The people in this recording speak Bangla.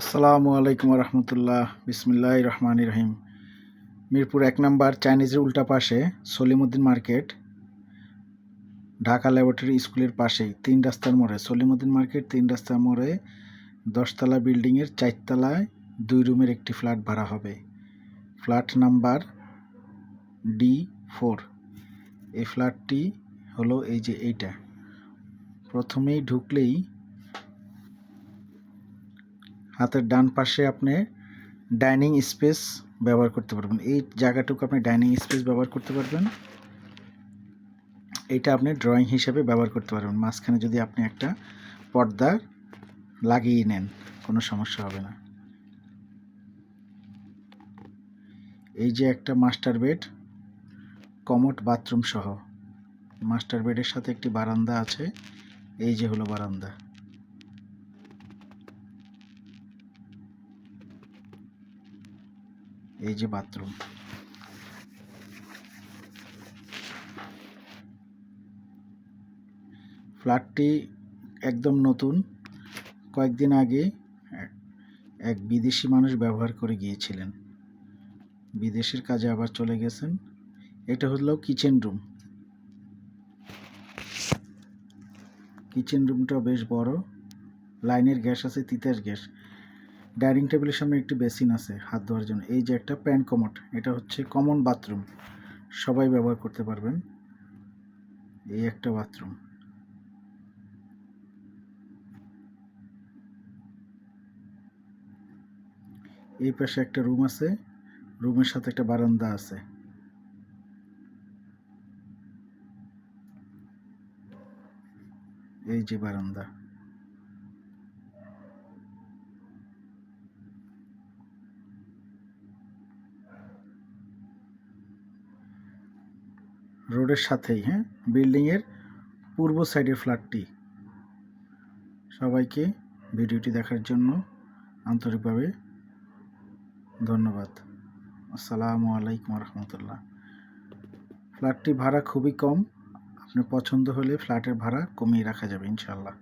আসসালামু আলাইকুম রহমতুল্লাহ বিসমিল্লাহ রহমান রহিম। মিরপুর এক নম্বর চাইনিজের উল্টা পাশে সলিমুদ্দিন মার্কেট, ঢাকা ল্যাবরেটরি স্কুলের পাশেই, তিন রাস্তার মোড়ে, সলিমুদ্দিন মার্কেট, তিন রাস্তার মোড়ে দশতলা বিল্ডিংয়ের চারতলায় দুই রুমের একটি ফ্ল্যাট ভাড়া হবে। Flat number D four. এই ফ্ল্যাটটি হলো এই যে এইটা। প্রথমেই ঢুকলেই হাতের ডান পাশে আপনি ডাইনিং স্পেস ব্যবহার করতে পারবেন। এই জায়গাটুকু আপনি ডাইনিং স্পেস ব্যবহার করতে পারবেন। এটা আপনি ড্রয়িং হিসেবে ব্যবহার করতে পারবেন। মাঝখানে যদি আপনি একটা পর্দা লাগিয়ে নেন, কোনো সমস্যা হবে না। এই যে একটা মাস্টার বেড, কমোড বাথরুম সহ। মাস্টার বেডের সাথে একটি বারান্দা আছে। এই যে হলো বারান্দা। এই যে বাথরুম। ফ্ল্যাটটি একদম নতুন। কয়েকদিন আগে এক- বিদেশি মানুষ ব্যবহার করে গিয়েছিলেন। বিদেশের কাজে আবার চলে গেছেন। এটা হলো কিচেন রুম। কিচেন রুমটা বেশ বড়। লাইনের গ্যাস আছে, তিতাস গ্যাস। ডাইনিং টেবিলের সামনে একটি বেসিন আছে হাত ধোয়ার জন্য। এই যে একটা প্যান কমোড এটা হচ্ছে কমন বাথরুম। সবাই ব্যবহার করতে পারবেন। এই একটা বাথরুম। এই পাশে একটা রুম আছে। রুমের সাথে একটা বারান্দা আছে। এই যে বারান্দা। রোডের সাথেই হ্যাঁ? বিল্ডিংয়ের পূর্ব সাইডের ফ্ল্যাটটি। সবাইকে ভিডিওটি দেখার জন্য আন্তরিকভাবে ধন্যবাদ। আসসালামু আলাইকুম রহমতুল্লাহ। ফ্ল্যাটটি ভাড়া খুবই কম। আপনার পছন্দ হলে ফ্ল্যাটের ভাড়া কমিয়ে রাখা যাবে ইনশাল্লাহ